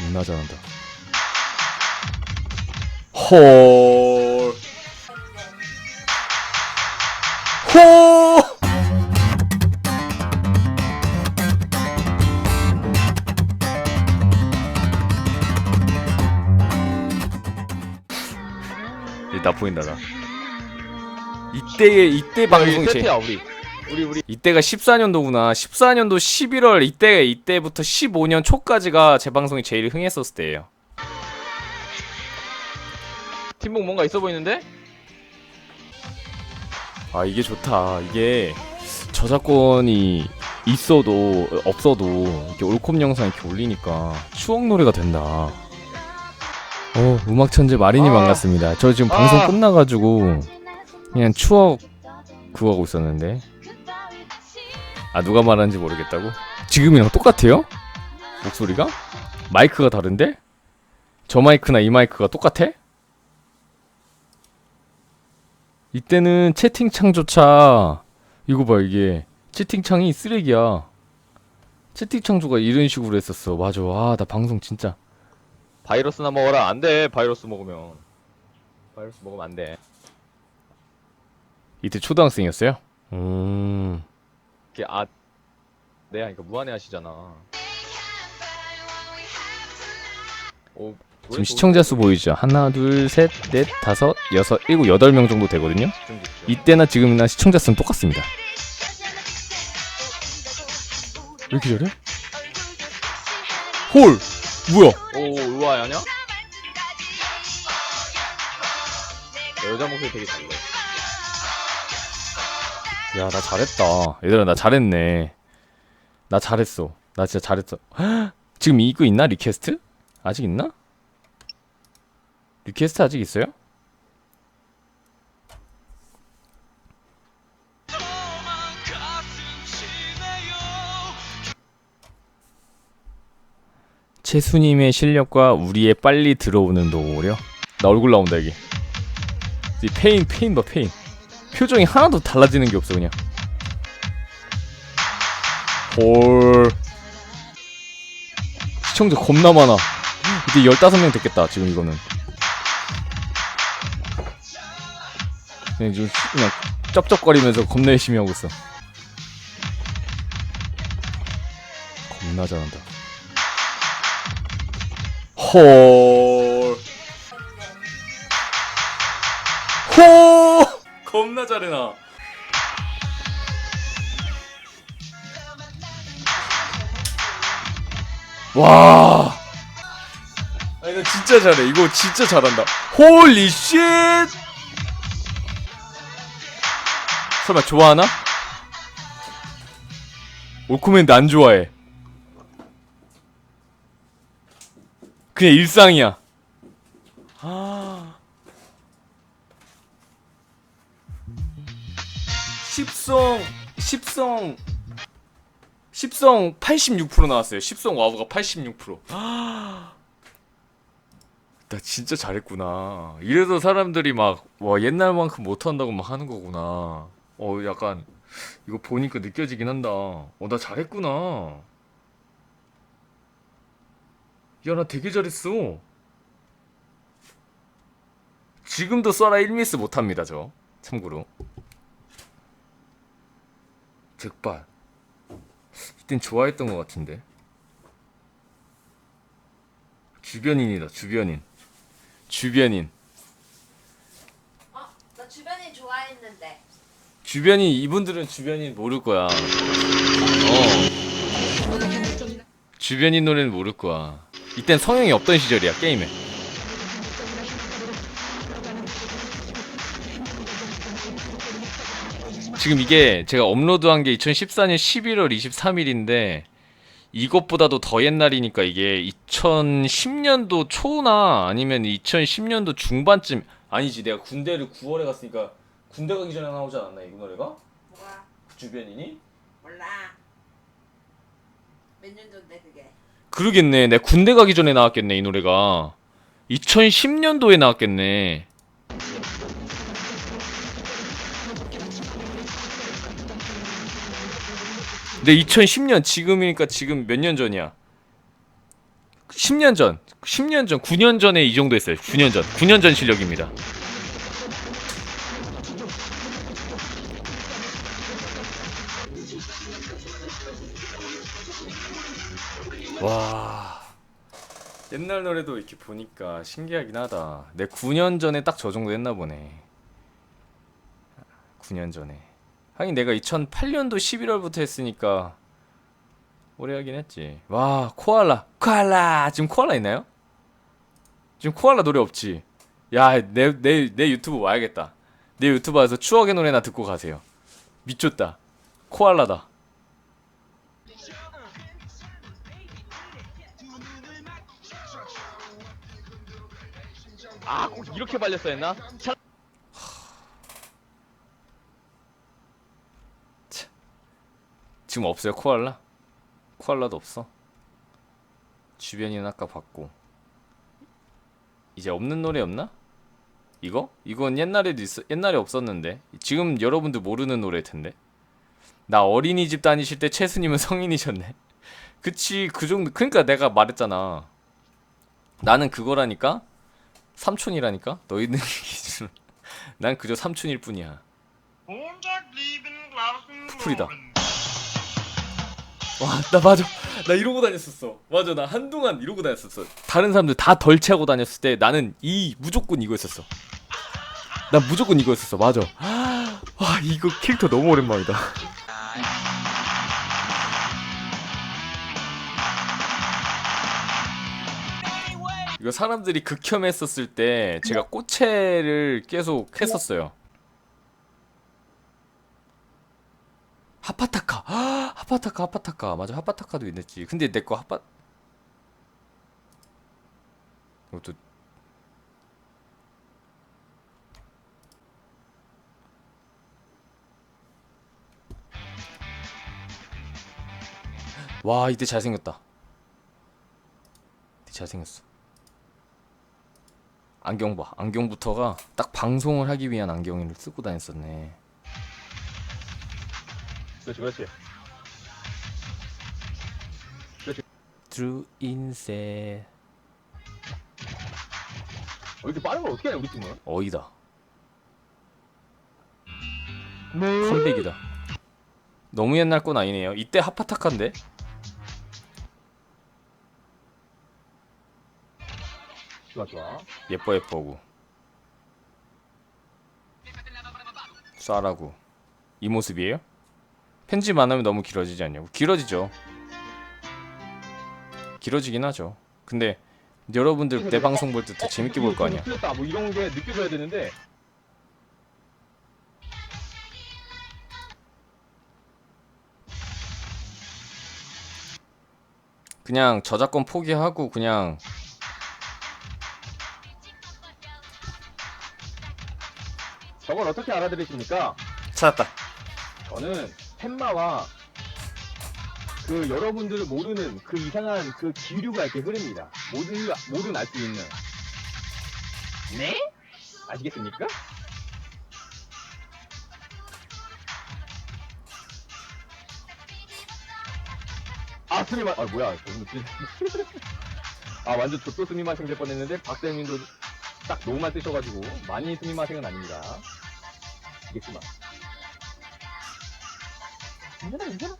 겁나 잘한다. 헐. 호! 나 보인다 나. 이때 이때 방송 제 세트야 우리 우리 우리 이때가 14년도구나. 14년도 11월 이때 이때부터 15년 초까지가 제 방송이 제일 흥했었을 때예요. 팀복 뭔가 있어 보이는데? 아 이게 좋다. 이게 저작권이 있어도 없어도 이렇게 올콤 영상 이렇게 올리니까 추억 노래가 된다. 어 음악 천재 마린이 아. 반갑습니다. 저 지금 방송 아. 끝나가지고 그냥 추억 그거 하고 있었는데 아 누가 말하는지 모르겠다고? 지금이랑 똑같아요? 목소리가? 마이크가 다른데? 저 마이크나 이 마이크가 똑같아? 이때는 채팅창조차 이거 봐 이게 채팅창이 쓰레기야 채팅창조가 이런 식으로 했었어 맞아 아나 방송 진짜 바이러스나 먹어라 안돼 바이러스 먹으면 바이러스 먹으면 안돼 이때 초등학생이었어요? 음 이게 아 네, 하니까 무한해 하시잖아 오, 지금 시청자 수 보이죠? 하나 둘 셋 넷 다섯 여섯 일곱 여덟 명 정도 되거든요 이때나 지금이나 시청자 수는 똑같습니다 왜 이렇게 잘해? 홀! 뭐야? 오 의아해 하냐? 여자 목소리 되게 달라 야, 나 잘했다. 얘들아, 나 잘했네. 나 잘했어. 나 진짜 잘했어. 헉! 지금 이거 있나? 리퀘스트? 아직 있나? 리퀘스트 아직 있어요? 채수님의 실력과 우리의 빨리 들어오는 노력. 나 얼굴 나온다 이게. 이 페인 페인 봐 페인. 표정이 하나도 달라지는 게 없어 그냥. 헐. 시청자 겁나 많아. 이제 15명 됐겠다 지금 이거는. 그냥 지금 그냥 쩝쩝거리면서 겁나 열심히 하고 있어. 겁나 잘한다. 헐. 호! 겁나 잘해 나. 와. 아니 나 진짜 잘해. 이거 진짜 잘한다. 홀리 쉣. 설마 좋아하나? 올코맨드 안 좋아해. 그냥 일상이야. 아. 십성 10성 10성 86% 나왔어요. 10성 와우가 86%. 나 진짜 잘했구나. 이래서 사람들이 막 와 옛날만큼 못한다고 막 하는 거구나. 어 약간 이거 보니까 느껴지긴 한다. 어 나 잘했구나. 야 나 되게 잘했어. 지금도 써라 1미스 못합니다 저. 참고로. 잭발 이땐 좋아했던 것 같은데. 주변인이다 주변인. 주변인. 어? 나 주변인 좋아했는데. 주변인 이분들은 주변인 모를 거야. 어. 주변인 노래는 모를 거야. 이땐 성형이 없던 시절이야 게임에 지금 이게 제가 업로드한 게 2014년 11월 23일인데 이것보다도 더 옛날이니까 이게 2010년도 초나 아니면 2010년도 중반쯤 아니지 내가 군대를 9월에 갔으니까 군대 가기 전에 나오지 않았나 이 노래가? 뭐야? 그 주변이니? 몰라. 몇 년 전데 그게? 그러겠네 내가 군대 가기 전에 나왔겠네 이 노래가 2010년도에 나왔겠네 근데 2010년 지금이니까 지금 몇 년 전이야 10년 전, 10년 전, 9년 전에 이 정도 했어요. 9년 전, 9년 전 실력입니다. 와. 옛날 노래도 이렇게 보니까 신기하긴 하다. 내 9년 전에 딱 저 정도 했나 보네. 9년 전에. 하긴 내가 2008년도 11월부터 했으니까 오래 하긴 했지. 와, 코알라. 코알라. 지금 코알라 있나요? 지금 코알라 노래 없지. 야, 내, 내, 내 유튜브 와야겠다. 내 유튜브 와서 추억의 노래나 듣고 가세요. 미쳤다. 코알라다. 아, 꼭 이렇게 발렸어야 했나? 차... 지금 없어요, 코알라? 코알라도 없어. 주변이는 아까 봤고. 이제 없는 노래 없나? 이거? 이건 옛날에도 있어, 옛날에 없었는데. 지금 여러분들 모르는 노래일 텐데. 나 어린이집 다니실 때 채수님은 성인이셨네. 그치, 그 정도. 그니까 내가 말했잖아. 나는 그거라니까? 삼촌이라니까? 너희들 기준. 난 그저 삼촌일 뿐이야. 풀이다. 와, 나 맞아. 나 이러고 다녔었어. 맞아, 나 한동안 이러고 다녔었어. 다른 사람들 다덜 채하고 다녔을 때 나는 이 무조건 이거였었어. 나 무조건 이거였었어. 맞아. 와, 이거 캐릭터 너무 오랜만이다. 이거 사람들이 극혐했었을 때 제가 꽃채를 계속 했었어요. 하파타카. 하파타카 하파타카. 맞아 하파타카도 있었지. 근데 내 거 하파 이것도 와 이때 잘생겼다. 이때 잘생겼어. 안경 봐. 안경부터가 딱 방송을 하기 위한 안경을 쓰고 다녔었네 그렇지, 그렇지. True 인셋 왜 이렇게 빠른 걸 어떻게 하냐, 우리 팀은? 어이다 네. 컴백이다 너무 옛날 건 아니네요 이때 하파타카인데 좋아, 좋아. 예뻐 예뻐고 쏴라고 이 모습이에요? 편집 안 하면 너무 길어지지 않냐고 길어지죠 길어지긴 하죠 근데 여러분들 내 방송 볼 때 더 재밌게 볼 거 아니야. 뭐 이런 게 느껴져야 되는데. 그냥 저작권 포기하고 그냥 저걸 어떻게 알아들으십니까? 찾았다 저는 햄마와 그 여러분들 모르는 그 이상한 그 기류가 이렇게 흐릅니다. 모든 모든 알 수 있는. 네? 아시겠습니까? 아 스미마 아 뭐야 아 완전 저또 스미마 생길 뻔했는데 박대민도 딱 너무만 뜨셔가지고 많이 스미마 생은 아닙니다 알겠지만 大丈夫大丈夫